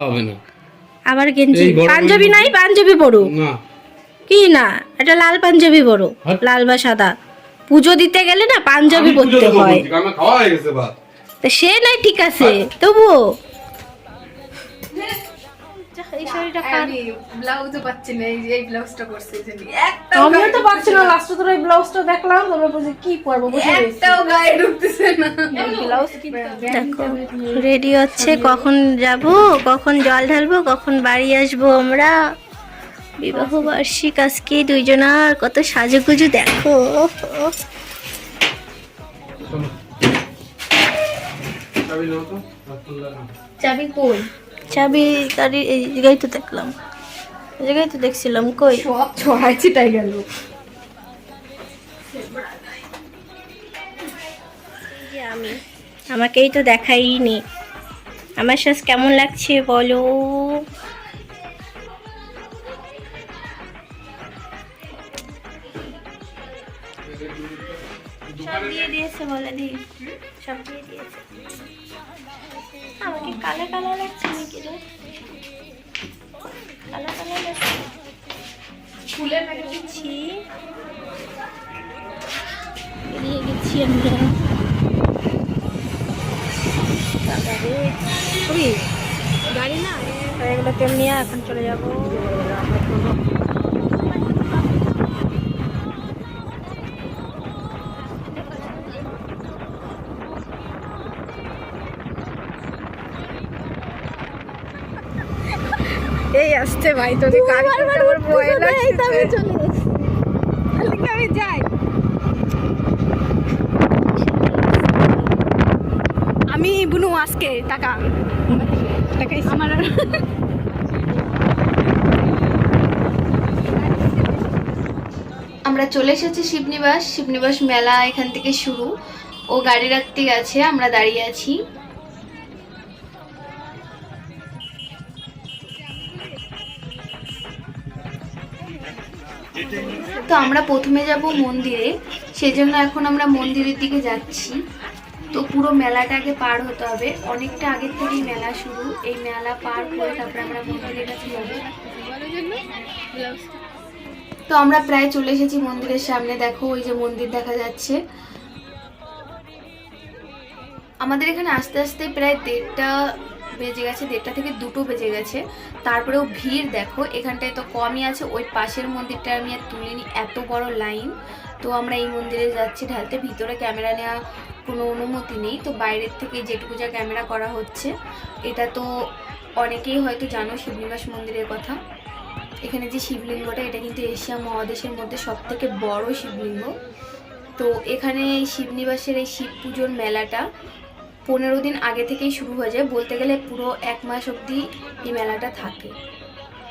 হবে না। আবার গেঞ্জি। পাঞ্জাবি নাই পাঞ্জাবি পরো। না। কি না? এটা লাল পাঞ্জাবি পরো হ্যাঁ। লাল বা সাদা। পুজো দিতে গেলে না পাঞ্জাবি পরতে হয়। সে নাই ঠিক আছে তবুও। এই শাড়িটা আমি ব্লাউজও পাচ্ছি না এই এই ব্লাউজটা করছে এই জন্য। আমিও তো পাচ্ছি না লাস্টে তোর এই ব্লাউজটা দেখলাম তারপরে বুঝি কি পরবো? বসে একটাও গায়ে ঢুকতেছে না। ব্লাউজ দেখো রেডি হচ্ছে কখন যাব কখন জল ঢালবো কখন বাড়ি আসব আমরা। বিবাহ বার্ষিক আজকে দুইজনার কত সাজুগুজু দেখো। চাবি নাও তো হাত তুললা না। চাবি কই? চাবি গাড়ি এই জায়গায় তো দেখলাম। এই জায়গায় তো দেখছিলাম কই? সব ছড়াই ছিটাই গেল। আমি। আমাকেই তো দেখাইনি। আমার শ্বাস কেমন লাগছে বলো? সব দিয়ে দিয়েছে বলে দি সব দিয়ে দিয়েছে। আমাকে কালো কালো লাগছে নাকি রে? কালো কালো লাগছে। ফুলের গেছি বেরিয়ে গেছি আমরা বাবারে। ওই, গাড়ি না? এখন চলে যাব। এই আসতে ভাই আমার ভয় লাগছে আমি যাই? আমি বুনু আজকে টাকা। টাকা আমার আমরা চলে এসেছি শিবনিবাস শিবনিবাস মেলা এখান থেকে শুরু। ও গাড়ি রাখতে গেছে আমরা দাঁড়িয়ে আছি। তো আমরা প্রথমে যাব মন্দিরে, সেজন্য এখন আমরা মন্দিরের দিকে যাচ্ছি। তো পুরো মেলাটাকে পার হতে হবে। অনেকটা আগের থেকেই মেলা শুরু। এই মেলা পার করে তারপরে আমরা মন্দিরের কাছে যাব। তো আমরা প্রায় চলে এসেছি মন্দিরের সামনে। দেখো, ওই যে মন্দির দেখা যাচ্ছে। আমাদের এখানে আস্তে আস্তে প্রায় দেড়টা বেজে গেছে, দেড়টা থেকে দুটো বেজে গেছে। তারপরেও ভিড় দেখো, এখানটায় তো কমই আছে, ওই পাশের মন্দিরটা আমি আর তুলিনি, এত বড় লাইন। তো আমরা এই মন্দিরে যাচ্ছি ঢালতে, ভিতরে ক্যামেরা নেওয়া কোনো অনুমতি নেই, তো বাইরের থেকে যেটুকু যা ক্যামেরা করা হচ্ছে, এটা তো অনেকেই হয়তো জানো শিবনিবাস মন্দিরের কথা। এখানে যে শিবলিঙ্গটা, এটা কিন্তু এশিয়া মহাদেশের মধ্যে সব থেকে বড় শিবলিঙ্গ। তো এখানে শিবনিবাসের এই শিব পুজোর মেলাটা পনেরো দিন আগে থেকেই শুরু হয়ে যায়। বলতে গেলে পুরো এক মাস অবধি এই মেলাটা থাকে।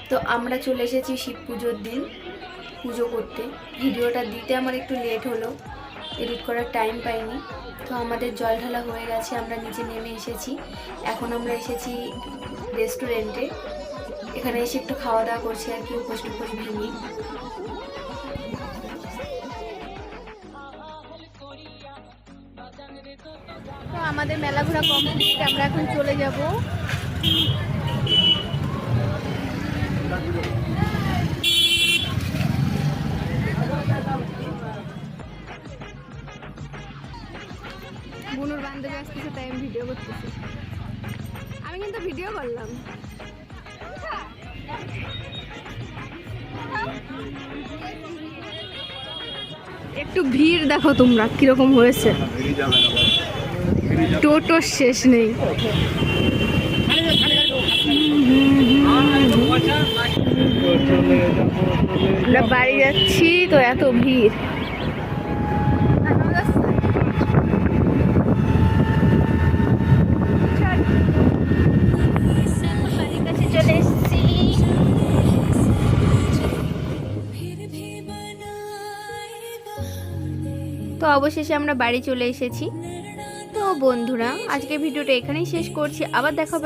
তো আমরা চলে এসেছি শিব পুজোর দিন, পুজো করতে। ভিডিওটা দিতে আমার একটু লেট হলো এডিট করার টাইম পাইনি। তো আমাদের জল ঢালা হয়ে গেছে, আমরা নিচে নেমে এসেছি। এখন আমরা এসেছি রেস্টুরেন্টে এখানে এসে একটু খাওয়া দাওয়া করছি আর কি, উপোস টুপোস ভেঙে। আমাদের মেলা ঘোরা কমপ্লিট আমরা এখন চলে যাব। বুনুর বান্ধবী আসতেছে, তাই আমি ভিডিও করতেছি। আমি কিন্তু ভিডিও করলাম। একটু ভিড় দেখো তোমরা, কীরকম হয়েছে। টোটো শেষ নেই। আমরা বাড়ি যাচ্ছি, তো এত ভিড়। তো অবশেষে আমরা বাড়ি চলে এসেছি। বন্ধুরা আজকে ভিডিওটা এখানেই শেষ করছি। আবার দেখা